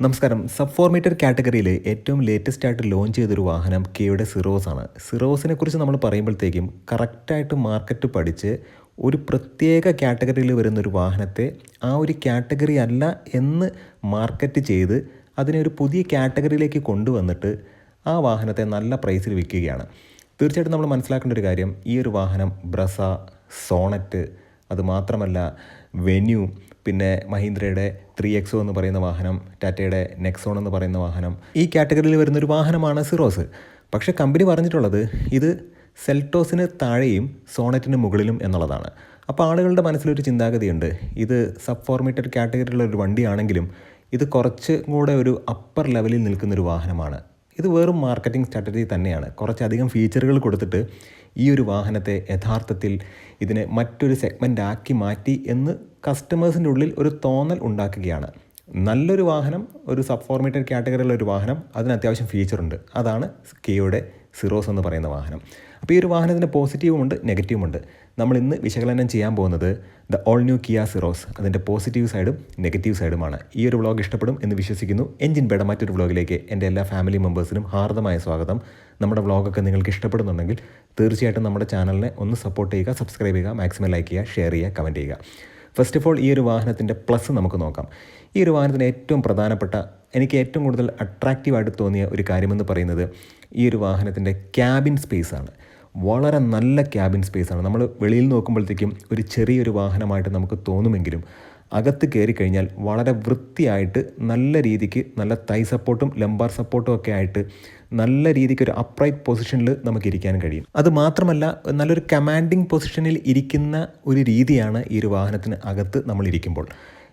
നമസ്കാരം. Sub four metre കാറ്റഗറിയിൽ ഏറ്റവും ലേറ്റസ്റ്റ് ആയിട്ട് ലോഞ്ച് ചെയ്തൊരു വാഹനം കെയുടെ സിറോസ് ആണ്. സിറോസിനെ കുറിച്ച് നമ്മൾ പറയുമ്പോഴത്തേക്കും കറക്റ്റായിട്ട് മാർക്കറ്റ് പഠിച്ച് ഒരു പ്രത്യേക കാറ്റഗറിയിൽ വരുന്ന ഒരു വാഹനത്തെ ആ ഒരു കാറ്റഗറി അല്ല എന്ന് മാർക്കറ്റ് ചെയ്ത് അതിനെ ഒരു പുതിയ കാറ്റഗറിയിലേക്ക് കൊണ്ടുവന്നിട്ട് ആ വാഹനത്തെ നല്ല പ്രൈസിൽ വിൽക്കുകയാണ്. തീർച്ചയായിട്ടും നമ്മൾ മനസ്സിലാക്കേണ്ട ഒരു കാര്യം ഈ ഒരു വാഹനം ബ്രസ സോണറ്റ് അതുമാത്രമല്ല വെന്യൂ പിന്നെ മഹീന്ദ്രയുടെ ത്രീ എക്സോ എന്ന് പറയുന്ന വാഹനം ടാറ്റയുടെ നെക്സോൺ എന്ന് പറയുന്ന വാഹനം ഈ കാറ്റഗറിയിൽ വരുന്ന ഒരു വാഹനമാണ് സിറോസ്. പക്ഷേ കമ്പനി പറഞ്ഞിട്ടുള്ളത് ഇത് സെൽറ്റോസിന് താഴെയും സോണറ്റിന് മുകളിലും എന്നുള്ളതാണ്. അപ്പോൾ ആളുകളുടെ മനസ്സിലൊരു ചിന്താഗതിയുണ്ട്. ഇത് സബ് ഫോർമേറ്റഡ് കാറ്റഗറിയിലുള്ള ഒരു വണ്ടിയാണെങ്കിലും ഇത് കുറച്ച് കൂടെ ഒരു അപ്പർ ലെവലിൽ നിൽക്കുന്നൊരു വാഹനമാണ്. ഇത് വെറും മാർക്കറ്റിംഗ് സ്ട്രാറ്റജി തന്നെയാണ്. കുറച്ചധികം ഫീച്ചറുകൾ കൊടുത്തിട്ട് ഈ ഒരു വാഹനത്തെ യഥാർത്ഥത്തിൽ ഇതിനെ മറ്റൊരു സെഗ്മെന്റ് ആക്കി മാറ്റി എന്ന് കസ്റ്റമേഴ്സിന്റെ ഉള്ളിൽ ഒരു തോന്നൽ ഉണ്ടാക്കുകയാണ്. നല്ലൊരു വാഹനം ഒരു സബ് ഫോർമേറ്റഡ് കാറ്റഗറിയിലുള്ള ഒരു വാഹനം അതിന് അത്യാവശ്യം ഫീച്ചറുണ്ട് അതാണ് കെയുടെ സിറോസ് എന്ന് പറയുന്ന വാഹനം. അപ്പോൾ ഈ ഒരു വാഹനത്തിന് പോസിറ്റീവും ഉണ്ട് നെഗറ്റീവും ഉണ്ട്. നമ്മൾ ഇന്ന് വിശകലനം ചെയ്യാൻ പോകുന്നത് the all new Kia Syros അതിന്റെ പോസിറ്റീവ് സൈഡും നെഗറ്റീവ് സൈഡുമാണ് ഈ ഒരു വ്ളോഗ് ഇഷ്ടപ്പെടും എന്ന് വിശ്വസിക്കുന്നു. എഞ്ചിൻ ബേഡ മറ്റൊരു വ്ളോഗിലേക്ക് എന്റെ എല്ലാ ഫാമിലി മെമ്പേഴ്സിനും ഹാർദമായ സ്വാഗതം. നമ്മുടെ വ്ളോഗൊക്കെ നിങ്ങൾക്ക് ഇഷ്ടപ്പെടുന്നുണ്ടെങ്കിൽ തീർച്ചയായിട്ടും നമ്മുടെ ചാനലിനെ ഒന്ന് സപ്പോർട്ട് ചെയ്യുക സബ്സ്ക്രൈബ് ചെയ്യുക മാക്സിമം ലൈക്ക് ചെയ്യുക ഷെയർ ചെയ്യുക കമന്റ് ചെയ്യുക. ഫസ്റ്റ് ഓഫ് ഓൾ ഈ ഒരു വാഹനത്തിന്റെ പ്ലസ് നമുക്ക് നോക്കാം. ഈ ഒരു വാഹനത്തിന് ഏറ്റവും പ്രധാനപ്പെട്ട എനിക്ക് ഏറ്റവും കൂടുതൽ അട്രാക്റ്റീവായിട്ട് തോന്നിയ ഒരു കാര്യമെന്ന് പറയുന്നത് ഈ ഒരു വാഹനത്തിന്റെ ക്യാബിൻ സ്പേസാണ് വളരെ നല്ല ക്യാബിൻ സ്പേസാണ് നമ്മൾ വെളിയിൽ നോക്കുമ്പോഴത്തേക്കും ഒരു ചെറിയൊരു വാഹനമായിട്ട് നമുക്ക് തോന്നുമെങ്കിലും അകത്ത് കയറി കഴിഞ്ഞാൽ വളരെ വൃത്തിയായിട്ട് നല്ല രീതിക്ക് നല്ല തൈ സപ്പോർട്ടും ലംബാർ സപ്പോർട്ടും ഒക്കെ ആയിട്ട് നല്ല രീതിക്ക് ഒരു അപ്രൈറ്റ് പൊസിഷനിൽ നമുക്ക് ഇരിക്കാൻ കഴിയും. അത് മാത്രമല്ല നല്ലൊരു കമാൻഡിങ് പൊസിഷനിൽ ഇരിക്കുന്ന ഒരു രീതിയാണ് ഈ ഒരു വാഹനത്തിന് അകത്ത് നമ്മൾ ഇരിക്കുമ്പോൾ.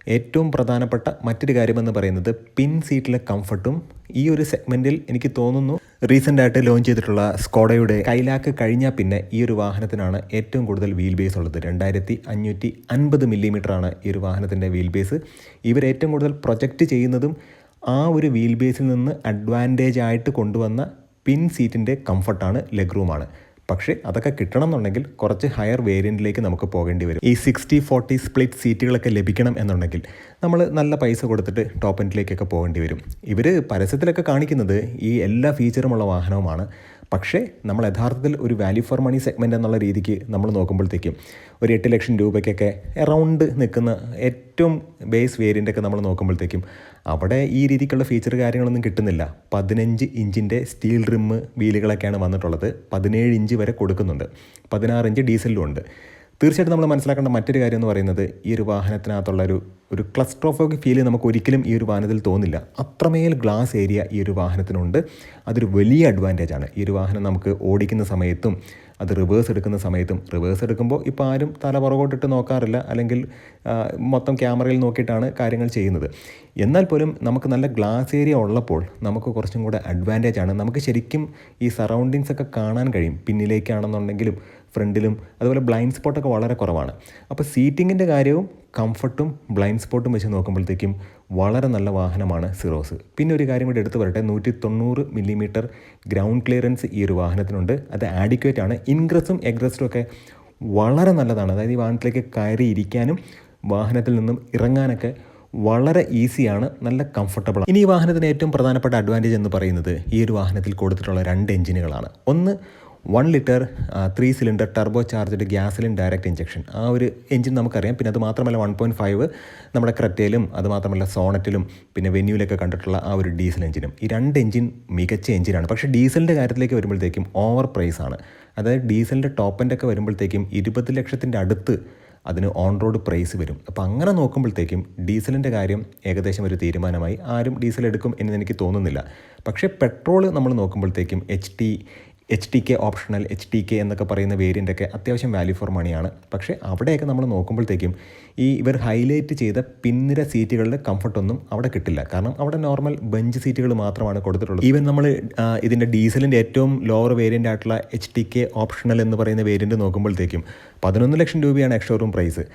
ഏറ്റവും പ്രധാനപ്പെട്ട മറ്റൊരു കാര്യമെന്ന് പറയുന്നത് പിൻ സീറ്റിലെ കംഫർട്ടും ഈ ഒരു സെഗ്മെന്റിൽ എനിക്ക് തോന്നുന്നു റീസെന്റായിട്ട് ലോഞ്ച് ചെയ്തിട്ടുള്ള സ്കോഡയുടെ കൈലാക്ക് കഴിഞ്ഞാൽ പിന്നെ ഈ ഒരു വാഹനത്തിനാണ് ഏറ്റവും കൂടുതൽ വീൽ ബേസ് ഉള്ളത്. രണ്ടായിരത്തി അഞ്ഞൂറ്റി അൻപത് മില്ലിമീറ്ററാണ് ഈ ഒരു വാഹനത്തിന്റെ വീൽ ബേസ്. ഇവർ ഏറ്റവും കൂടുതൽ പ്രൊജക്റ്റ് ചെയ്യുന്നതും ആ ഒരു വീൽ ബേസിൽ നിന്ന് അഡ്വാന്റേജ് ആയിട്ട് കൊണ്ടുവന്ന പിൻ സീറ്റിന്റെ കംഫർട്ടാണ് ലെഗ് റൂമാണ്. പക്ഷേ അതൊക്കെ കിട്ടണം എന്നുണ്ടെങ്കിൽ കുറച്ച് ഹയർ വേരിയന്റിലേക്ക് നമുക്ക് പോകേണ്ടി വരും. ഈ സിക്സ്റ്റി ഫോർട്ടി സ്പ്ലിറ്റ് സീറ്റുകളൊക്കെ ലഭിക്കണം എന്നുണ്ടെങ്കിൽ നമ്മൾ നല്ല പൈസ കൊടുത്തിട്ട് ടോപ്പ് എൻഡിലേക്കൊക്കെ പോകേണ്ടി വരും. ഇവർ പരസ്യത്തിലൊക്കെ കാണിക്കുന്നത് ഈ എല്ലാ ഫീച്ചറുമുള്ള വാഹനവുമാണ്. പക്ഷേ നമ്മൾ യഥാർത്ഥത്തിൽ ഒരു വാല്യൂ ഫോർ മണി സെഗ്മെന്റ് എന്നുള്ള രീതിക്ക് നമ്മൾ നോക്കുമ്പോഴത്തേക്കും ഒരു എട്ട് ലക്ഷം രൂപയ്ക്കൊക്കെ എറൗണ്ട് നിൽക്കുന്ന ഏറ്റവും ബേസ് വേരിയന്റൊക്കെ നമ്മൾ നോക്കുമ്പോഴത്തേക്കും അവിടെ ഈ രീതിക്കുള്ള ഫീച്ചർ കാര്യങ്ങളൊന്നും കിട്ടുന്നില്ല. പതിനഞ്ച് ഇഞ്ചിന്റെ സ്റ്റീൽ റിമ്മ് വീലുകളൊക്കെയാണ് വന്നിട്ടുള്ളത്. പതിനേഴ് ഇഞ്ച് വരെ കൊടുക്കുന്നുണ്ട്. പതിനാറ് ഇഞ്ച് ഡീസലിലും ഉണ്ട്. തീർച്ചയായിട്ടും നമ്മൾ മനസ്സിലാക്കേണ്ട മറ്റൊരു കാര്യം എന്ന് പറയുന്നത് ഈ ഒരു വാഹനത്തിനകത്തുള്ള ഒരു ഒരു ക്ലസ്ട്രോഫോക്ക് ഫീൽ നമുക്ക് ഒരിക്കലും ഈ ഒരു വാഹനത്തിൽ തോന്നില്ല. അത്രമേൽ ഗ്ലാസ് ഏരിയ ഈ ഒരു വാഹനത്തിനുണ്ട്. അതൊരു വലിയ അഡ്വാന്റേജ് ആണ്. ഈ ഒരു വാഹനം നമുക്ക് ഓടിക്കുന്ന സമയത്തും അത് റിവേഴ്സ് എടുക്കുന്ന സമയത്തും റിവേഴ്സ് എടുക്കുമ്പോൾ ഇപ്പോൾ ആരും തല പുറകോട്ടിട്ട് നോക്കാറില്ല. അല്ലെങ്കിൽ മൊത്തം ക്യാമറയിൽ നോക്കിയിട്ടാണ് കാര്യങ്ങൾ ചെയ്യുന്നത്. എന്നാൽ പോലും നമുക്ക് നല്ല ഗ്ലാസ് ഏരിയ ഉള്ളപ്പോൾ നമുക്ക് കുറച്ചും കൂടെ അഡ്വാന്റേജ് ആണ്. നമുക്ക് ശരിക്കും ഈ സറൗണ്ടിങ്സ് ഒക്കെ കാണാൻ കഴിയും. പിന്നിലേക്കാണെന്നുണ്ടെങ്കിലും ഫ്രണ്ടിലും അതുപോലെ ബ്ലൈൻഡ് സ്പോട്ടൊക്കെ വളരെ കുറവാണ്. അപ്പോൾ സീറ്റിങ്ങിന്റെ കാര്യവും കംഫർട്ടും ബ്ലൈൻഡ് സ്പോട്ടും വെച്ച് നോക്കുമ്പോഴത്തേക്കും വളരെ നല്ല വാഹനമാണ് സിറോസ് പിന്നെ ഒരു കാര്യം കൂടി എടുത്തു പറയട്ടെ നൂറ്റി തൊണ്ണൂറ് മില്ലിമീറ്റർ ഗ്രൗണ്ട് ക്ലിയറൻസ് ഈ ഒരു വാഹനത്തിനുണ്ട്. അത് ആഡിക്വേറ്റ് ആണ്. ഇൻഗ്രസും എഗ്രസും ഒക്കെ വളരെ നല്ലതാണ്. അതായത് ഈ വാഹനത്തിലേക്ക് കയറി ഇരിക്കാനും വാഹനത്തിൽ നിന്നും ഇറങ്ങാനൊക്കെ വളരെ ഈസിയാണ് നല്ല കംഫർട്ടബിൾ ഇനി ഈ വാഹനത്തിന് ഏറ്റവും പ്രധാനപ്പെട്ട അഡ്വാന്റേജ് എന്ന് പറയുന്നത് ഈ ഒരു വാഹനത്തിൽ കൊടുത്തിട്ടുള്ള രണ്ട് എഞ്ചിനുകളാണ് ഒന്ന് one litre three cylinder turbo charged gasoline direct injection ആ ഒരു എഞ്ചിൻ നമുക്കറിയാം. പിന്നെ അത് മാത്രമല്ല വൺ പോയിന്റ് ഫൈവ് നമ്മുടെ ക്രെറ്റയിലും അത് മാത്രമല്ല സോണറ്റിലും പിന്നെ വെന്യൂലൊക്കെ കണ്ടിട്ടുള്ള ആ ഒരു ഡീസൽ എഞ്ചിനും ഈ രണ്ട് എഞ്ചിൻ മികച്ച എഞ്ചിനാണ് പക്ഷേ ഡീസലിന്റെ കാര്യത്തിലേക്ക് വരുമ്പോഴത്തേക്കും ഓവർ പ്രൈസ് ആണ്. അതായത് ഡീസലിന്റെ ടോപ്പ് എൻഡ് ഒക്കെ വരുമ്പോഴത്തേക്കും ഇരുപത് ലക്ഷത്തിന്റെ അടുത്ത് അതിന് ഓൺ റോഡ് പ്രൈസ് വരും. അപ്പോൾ അങ്ങനെ നോക്കുമ്പോഴത്തേക്കും ഡീസലിന്റെ കാര്യം ഏകദേശം ഒരു തീരുമാനമായി. ആരും ഡീസൽ എടുക്കും എന്ന് എനിക്ക് തോന്നുന്നില്ല. പക്ഷേ പെട്രോൾ നമ്മൾ നോക്കുമ്പോഴത്തേക്കും H T H T K optional H T K എന്നൊക്കെ പറയുന്ന വേരിയന്റൊക്കെ അത്യാവശ്യം വാല്യൂ ഫോർ മണിയാണ് പക്ഷേ അവിടെയൊക്കെ നമ്മൾ നോക്കുമ്പോഴത്തേക്കും ഈ ഇവർ ഹൈലൈറ്റ് ചെയ്ത പിന്നിര സീറ്റുകളുടെ കംഫർട്ടൊന്നും അവിടെ കിട്ടില്ല. കാരണം അവിടെ നോർമൽ ബെഞ്ച് സീറ്റുകൾ മാത്രമാണ് കൊടുത്തിട്ടുള്ളത്. ഈവൻ നമ്മൾ ഇതിന്റെ ഡീസലിന്റെ ഏറ്റവും ലോവർ വേരിയന്റ് ആയിട്ടുള്ള എച്ച് ടി കെ ഓപ്ഷണൽ എന്ന് പറയുന്ന വേരിയന്റ് നോക്കുമ്പോഴത്തേക്കും പതിനൊന്ന് ലക്ഷം രൂപയാണ് എക്സ്ഷോറൂം പ്രൈസ്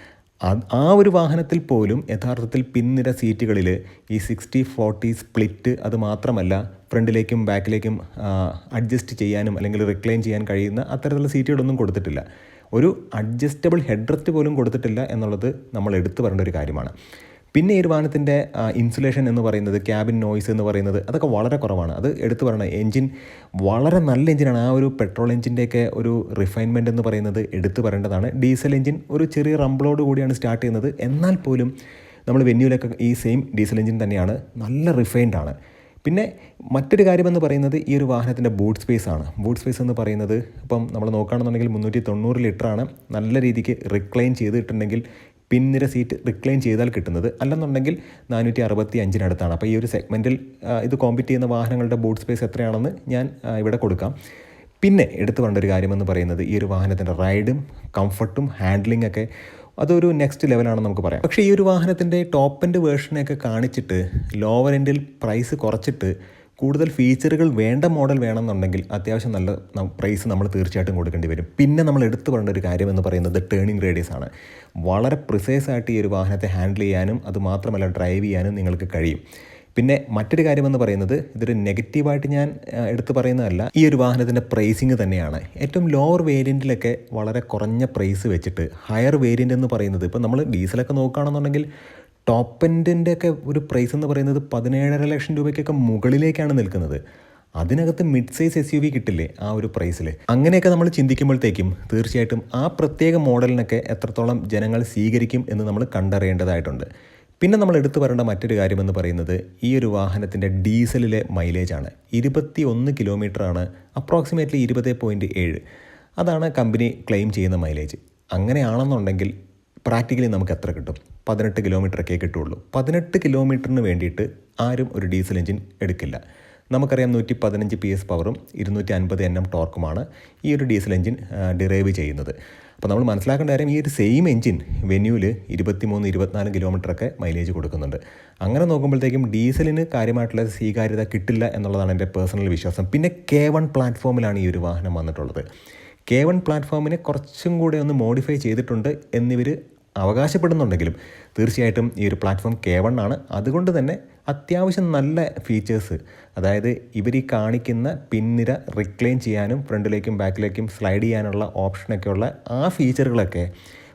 ആ ഒരു വാഹനത്തിൽ പോലും യഥാർത്ഥത്തിൽ പിന്നിര സീറ്റുകളിൽ ഈ സിക്സ്റ്റി ഫോർട്ടി സ്പ്ലിറ്റ് അത് മാത്രമല്ല ഫ്രണ്ടിലേക്കും ബാക്കിലേക്കും അഡ്ജസ്റ്റ് ചെയ്യാനും അല്ലെങ്കിൽ റിക്ലൈൻ ചെയ്യാൻ കഴിയുന്ന അത്തരത്തിലുള്ള സീറ്റുകളൊന്നും കൊടുത്തിട്ടില്ല. ഒരു അഡ്ജസ്റ്റബിൾ ഹെഡ് റെസ്റ്റ് പോലും കൊടുത്തിട്ടില്ല എന്നുള്ളത് നമ്മൾ എടുത്തു പറയേണ്ട ഒരു കാര്യമാണ്. പിന്നെ ഈ വാഹനത്തിന്റെ ഇൻസുലേഷൻ എന്ന് പറയുന്നത് ക്യാബിൻ നോയ്സ് എന്ന് പറയുന്നത് അതൊക്കെ വളരെ കുറവാണ്. അത് എടുത്തു പറയണം എൻജിൻ വളരെ നല്ല എഞ്ചിനാണ് ആ ഒരു പെട്രോൾ എഞ്ചിന്റെയൊക്കെ ഒരു റിഫൈൻമെന്റ് എന്ന് പറയുന്നത് എടുത്തു പറയേണ്ടതാണ്. ഡീസൽ എഞ്ചിൻ ഒരു ചെറിയ റംബിളോട് കൂടിയാണ് സ്റ്റാർട്ട് ചെയ്യുന്നത്. എന്നാൽ പോലും നമ്മൾ വെന്യൂലൊക്കെ ഈ സെയിം ഡീസൽ എഞ്ചിൻ തന്നെയാണ്. നല്ല റിഫൈൻഡ് ആണ്. പിന്നെ മറ്റൊരു കാര്യമെന്ന് പറയുന്നത് ഈ ഒരു വാഹനത്തിന്റെ ബൂട്ട് സ്പേസ് ആണ്. ബൂട്ട് സ്പേസ് എന്ന് പറയുന്നത് ഇപ്പം നമ്മൾ നോക്കുകയാണെന്നുണ്ടെങ്കിൽ മുന്നൂറ്റി തൊണ്ണൂറ് ലിറ്ററാണ്. നല്ല രീതിക്ക് റിക്ലൈൻ ചെയ്തിട്ടുണ്ടെങ്കിൽ പിന്നിര സീറ്റ് റിക്ലെയിം ചെയ്താൽ കിട്ടുന്നത്. അല്ലെന്നുണ്ടെങ്കിൽ നാനൂറ്റി അറുപത്തി അഞ്ചിനടുത്താണ് അപ്പോൾ ഈ ഒരു സെഗ്മെന്റിൽ ഇത് കോമ്പീറ്റ് ചെയ്യുന്ന വാഹനങ്ങളുടെ ബോട്ട് സ്പേസ് എത്രയാണെന്ന് ഞാൻ ഇവിടെ കൊടുക്കാം. പിന്നെ എടുത്തു വേണ്ട ഒരു കാര്യമെന്ന് പറയുന്നത് ഈ ഒരു വാഹനത്തിന്റെ റൈഡും കംഫർട്ടും ഹാൻഡ്ലിംഗ് ഒക്കെ അതൊരു നെക്സ്റ്റ് ലെവലാണെന്ന് നമുക്ക് പറയാം. പക്ഷേ ഈ ഒരു വാഹനത്തിന്റെ ടോപ്പ് എൻഡ് വേർഷനെയൊക്കെ കാണിച്ചിട്ട് ലോവർ എൻഡിൽ പ്രൈസ് കുറച്ചിട്ട് കൂടുതൽ ഫീച്ചറുകൾ വേണ്ട മോഡൽ വേണമെന്നുണ്ടെങ്കിൽ അത്യാവശ്യം നല്ല പ്രൈസ് നമ്മൾ തീർച്ചയായിട്ടും കൊടുക്കേണ്ടി വരും. പിന്നെ നമ്മൾ എടുത്തു പറയേണ്ട ഒരു കാര്യം എന്ന് പറയുന്നത് ടേണിംഗ് റേഡിയസ് ആണ്. വളരെ പ്രിസൈസ് ആയിട്ട് ഈ ഒരു വാഹനത്തെ ഹാൻഡിൽ ചെയ്യാനും അത് മാത്രമല്ല ഡ്രൈവ് ചെയ്യാനും നിങ്ങൾക്ക് കഴിയും. പിന്നെ മറ്റൊരു കാര്യമെന്ന് പറയുന്നത് ഇതൊരു നെഗറ്റീവായിട്ട് ഞാൻ എടുത്തു പറയുന്നതല്ല ഈ ഒരു വാഹനത്തിന്റെ പ്രൈസിങ് തന്നെയാണ്. ഏറ്റവും ലോവർ വേരിയന്റിലൊക്കെ വളരെ കുറഞ്ഞ പ്രൈസ് വെച്ചിട്ട് ഹയർ വേരിയന്റ് എന്ന് പറയുന്നത് ഇപ്പോൾ നമ്മൾ ഡീസലൊക്കെ നോക്കുകയാണെന്നുണ്ടെങ്കിൽ ടോപ്പ് എൻഡിന്റെ ഒക്കെ ഒരു പ്രൈസ് എന്ന് പറയുന്നത് പതിനേഴര ലക്ഷം രൂപയ്ക്കൊക്കെ മുകളിലേക്കാണ് നിൽക്കുന്നത്. അതിനകത്ത് mid size S U V കിട്ടില്ലേ ആ ഒരു പ്രൈസിൽ അങ്ങനെയൊക്കെ നമ്മൾ ചിന്തിക്കുമ്പോഴത്തേക്കും തീർച്ചയായിട്ടും ആ പ്രത്യേക മോഡലിനൊക്കെ എത്രത്തോളം ജനങ്ങൾ സ്വീകരിക്കും എന്ന് നമ്മൾ കണ്ടറിയേണ്ടതായിട്ടുണ്ട്. പിന്നെ നമ്മൾ എടുത്തു പറയേണ്ട മറ്റൊരു കാര്യമെന്ന് പറയുന്നത് ഈ ഒരു വാഹനത്തിന്റെ ഡീസലിലെ മൈലേജാണ് ഇരുപത്തി ഒന്ന് കിലോമീറ്ററാണ് അപ്രോക്സിമേറ്റ്ലി ഇരുപത് പോയിന്റ് ഏഴ്. അതാണ് കമ്പനി ക്ലെയിം ചെയ്യുന്ന മൈലേജ് അങ്ങനെയാണെന്നുണ്ടെങ്കിൽ പ്രാക്ടിക്കലി നമുക്ക് എത്ര കിട്ടും? പതിനെട്ട് കിലോമീറ്ററൊക്കെ കിട്ടുള്ളൂ പതിനെട്ട് കിലോമീറ്ററിന് വേണ്ടിയിട്ട് ആരും ഒരു ഡീസൽ എഞ്ചിൻ എടുക്കില്ല. നമുക്കറിയാം നൂറ്റി പതിനഞ്ച് പി എസ് പവറും ഇരുന്നൂറ്റി അൻപത് എൻ എം ടോർക്കുമാണ് ഈ ഒരു ഡീസൽ എഞ്ചിൻ ഡിറൈവ് ചെയ്യുന്നത്. അപ്പോൾ നമ്മൾ മനസ്സിലാക്കേണ്ട കാര്യം ഈ ഒരു സെയിം എഞ്ചിൻ വെന്യൂവിൽ ഇരുപത്തിമൂന്ന് ഇരുപത്തിനാല് കിലോമീറ്ററൊക്കെ മൈലേജ് കൊടുക്കുന്നുണ്ട്. അങ്ങനെ നോക്കുമ്പോഴത്തേക്കും ഡീസലിന് കാര്യമായിട്ടുള്ള സ്വീകാര്യത കിട്ടില്ല എന്നുള്ളതാണ് എന്റെ പേഴ്സണൽ വിശ്വാസം. പിന്നെ കെ വൺ പ്ലാറ്റ്ഫോമിലാണ് ഈ ഒരു വാഹനം വന്നിട്ടുള്ളത്. കെ വൺ പ്ലാറ്റ്ഫോമിനെ കുറച്ചും കൂടെ ഒന്ന് മോഡിഫൈ ചെയ്തിട്ടുണ്ട് എന്നിവർ അവകാശപ്പെടുന്നുണ്ടെങ്കിലും തീർച്ചയായിട്ടും ഈ ഒരു പ്ലാറ്റ്ഫോം കെ വൺ ആണ്. അതുകൊണ്ട് തന്നെ അത്യാവശ്യം നല്ല ഫീച്ചേഴ്സ് അതായത് ഇവർ ഈ കാണിക്കുന്ന പിന്നിര റിക്ലെയിം ചെയ്യാനും ഫ്രണ്ടിലേക്കും ബാക്കിലേക്കും സ്ലൈഡ് ചെയ്യാനുള്ള ഓപ്ഷനൊക്കെയുള്ള ആ ഫീച്ചറുകളൊക്കെ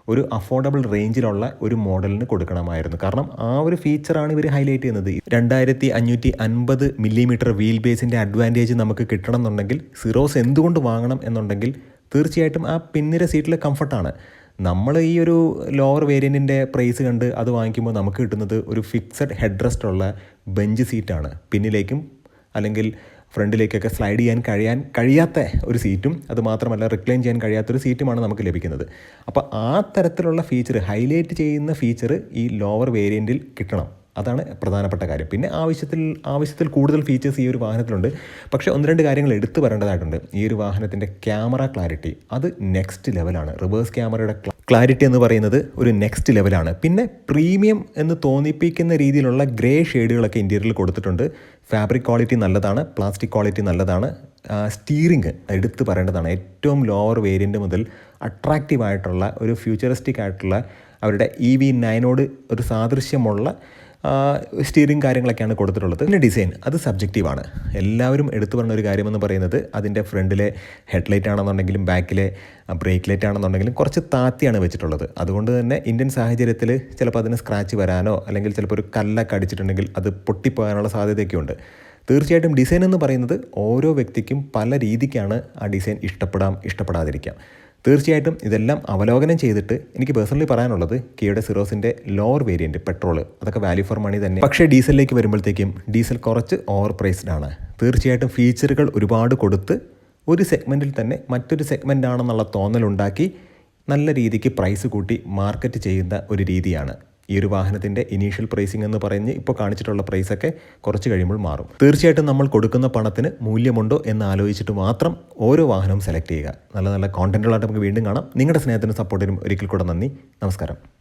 ഒരു അഫോർഡബിൾ റേഞ്ചിലുള്ള ഒരു മോഡലിന് കൊടുക്കണമായിരുന്നു. കാരണം ആ ഒരു ഫീച്ചറാണ് ഇവർ ഹൈലൈറ്റ് ചെയ്യുന്നത്. രണ്ടായിരത്തി അഞ്ഞൂറ്റി അൻപത് മില്ലിമീറ്റർ വീൽ ബേസിന്റെ അഡ്വാന്റേജ് നമുക്ക് കിട്ടണം എന്നുണ്ടെങ്കിൽ സിറോസ് എന്തുകൊണ്ട് വാങ്ങണം എന്നുണ്ടെങ്കിൽ തീർച്ചയായിട്ടും ആ പിന്നിര സീറ്റിലെ കംഫർട്ടാണ് നമ്മൾ ഈ ഒരു ലോവർ വേരിയന്റിന്റെ പ്രൈസ് കണ്ട് അത് വാങ്ങിക്കുമ്പോൾ നമുക്ക് കിട്ടുന്നത് ഒരു ഫിക്സഡ് ഹെഡ് റെസ്റ്റ് ഉള്ള ബെഞ്ച് സീറ്റാണ് പിന്നിലേക്കും അല്ലെങ്കിൽ ഫ്രണ്ടിലേക്കൊക്കെ സ്ലൈഡ് ചെയ്യാൻ കഴിയാൻ കഴിയാത്ത ഒരു സീറ്റും അതുമാത്രമല്ല റിക്ലൈൻ ചെയ്യാൻ കഴിയാത്തൊരു സീറ്റുമാണ് നമുക്ക് ലഭിക്കുന്നത്. അപ്പോൾ ആ തരത്തിലുള്ള ഫീച്ചർ ഹൈലൈറ്റ് ചെയ്യുന്ന ഫീച്ചർ ഈ ലോവർ വേരിയന്റിൽ കിട്ടണം. അതാണ് പ്രധാനപ്പെട്ട കാര്യം. പിന്നെ ആവശ്യത്തിൽ ആവശ്യത്തിൽ കൂടുതൽ ഫീച്ചേഴ്സ് ഈ ഒരു വാഹനത്തിലുണ്ട്. പക്ഷേ ഒന്ന് രണ്ട് കാര്യങ്ങൾ എടുത്തു വരേണ്ടതായിട്ടുണ്ട് ഈ ഒരു വാഹനത്തിന്റെ ക്യാമറ ക്ലാരിറ്റി അത് നെക്സ്റ്റ് ലെവലാണ് റിവേഴ്സ് ക്യാമറയുടെ ക്ലാരിറ്റി എന്ന് പറയുന്നത് ഒരു നെക്സ്റ്റ് ലെവലാണ് പിന്നെ പ്രീമിയം എന്ന് തോന്നിപ്പിക്കുന്ന രീതിയിലുള്ള ഗ്രേ ഷെയ്ഡുകളൊക്കെ ഇന്റീരിയറിൽ കൊടുത്തിട്ടുണ്ട്. ഫാബ്രിക് ക്വാളിറ്റി നല്ലതാണ് പ്ലാസ്റ്റിക് ക്വാളിറ്റി നല്ലതാണ്. സ്റ്റീറിങ് എടുത്ത് പറയേണ്ടതാണ്. ഏറ്റവും ലോവർ വേരിയന്റ് മുതൽ അട്രാക്റ്റീവ് ആയിട്ടുള്ള ഒരു ഫ്യൂച്ചറിസ്റ്റിക് ആയിട്ടുള്ള അവരുടെ ഇ വി നയനോട് ഒരു സാദൃശ്യമുള്ള സ്റ്റീറിങ് കാര്യങ്ങളൊക്കെയാണ് കൊടുത്തിട്ടുള്ളത്. പിന്നെ ഡിസൈൻ അത് സബ്ജക്റ്റീവാണ് എല്ലാവരും എടുത്തു പറഞ്ഞ ഒരു കാര്യമെന്ന് പറയുന്നത് അതിന്റെ ഫ്രണ്ടിലെ ഹെഡ്ലൈറ്റ് ആണെന്നുണ്ടെങ്കിലും ബാക്കിലെ ബ്രേക്ക് ലൈറ്റ് ആണെന്നുണ്ടെങ്കിലും കുറച്ച് താത്തിയാണ് വെച്ചിട്ടുള്ളത്. അതുകൊണ്ട് തന്നെ ഇന്ത്യൻ സാഹചര്യത്തിൽ ചിലപ്പോൾ അതിന് സ്ക്രാച്ച് വരാനോ അല്ലെങ്കിൽ ചിലപ്പോൾ ഒരു കല്ലൊക്കെ അടിച്ചിട്ടുണ്ടെങ്കിൽ അത് പൊട്ടിപ്പോകാനുള്ള സാധ്യതയൊക്കെ ഉണ്ട് തീർച്ചയായിട്ടും ഡിസൈൻ എന്ന് പറയുന്നത് ഓരോ വ്യക്തിക്കും പല രീതിക്കാണ് ആ ഡിസൈൻ ഇഷ്ടപ്പെടാം ഇഷ്ടപ്പെടാതിരിക്കാം. തീർച്ചയായിട്ടും ഇതെല്ലാം അവലോകനം ചെയ്തിട്ട് എനിക്ക് പേഴ്സണലി പറയാനുള്ളത് കിയുടെ സിറോസിന്റെ ലോവർ വേരിയന്റ് പെട്രോൾ അതൊക്കെ വാല്യൂ ഫോർ മണി തന്നെ. പക്ഷേ ഡീസലിലേക്ക് വരുമ്പോഴത്തേക്കും ഡീസൽ കുറച്ച് ഓവർ പ്രൈസ്ഡ് ആണ്. തീർച്ചയായിട്ടും ഫീച്ചറുകൾ ഒരുപാട് കൊടുത്ത് ഒരു സെഗ്മെന്റിൽ തന്നെ മറ്റൊരു സെഗ്മെന്റ് ആണെന്നുള്ള തോന്നലുണ്ടാക്കി നല്ല രീതിക്ക് പ്രൈസ് കൂട്ടി മാർക്കറ്റ് ചെയ്യുന്ന ഒരു രീതിയാണ്. ഈ ഒരു വാഹനത്തിന്റെ ഇനീഷ്യൽ പ്രൈസിംഗ് എന്ന് പറഞ്ഞ് ഇപ്പോൾ കാണിച്ചിട്ടുള്ള പ്രൈസൊക്കെ കുറച്ച് കഴിയുമ്പോൾ മാറും. തീർച്ചയായിട്ടും നമ്മൾ കൊടുക്കുന്ന പണത്തിന് മൂല്യമുണ്ടോ എന്ന് ആലോചിച്ചിട്ട് മാത്രം ഓരോ വാഹനവും സെലക്ട് ചെയ്യുക. നല്ല നല്ല കോണ്ടന്റുകളായിട്ട് നമുക്ക് വീണ്ടും കാണാം. നിങ്ങളുടെ സ്നേഹത്തിനും സപ്പോർട്ടിനും ഒരിക്കൽ കൂടെ നന്ദി. നമസ്കാരം.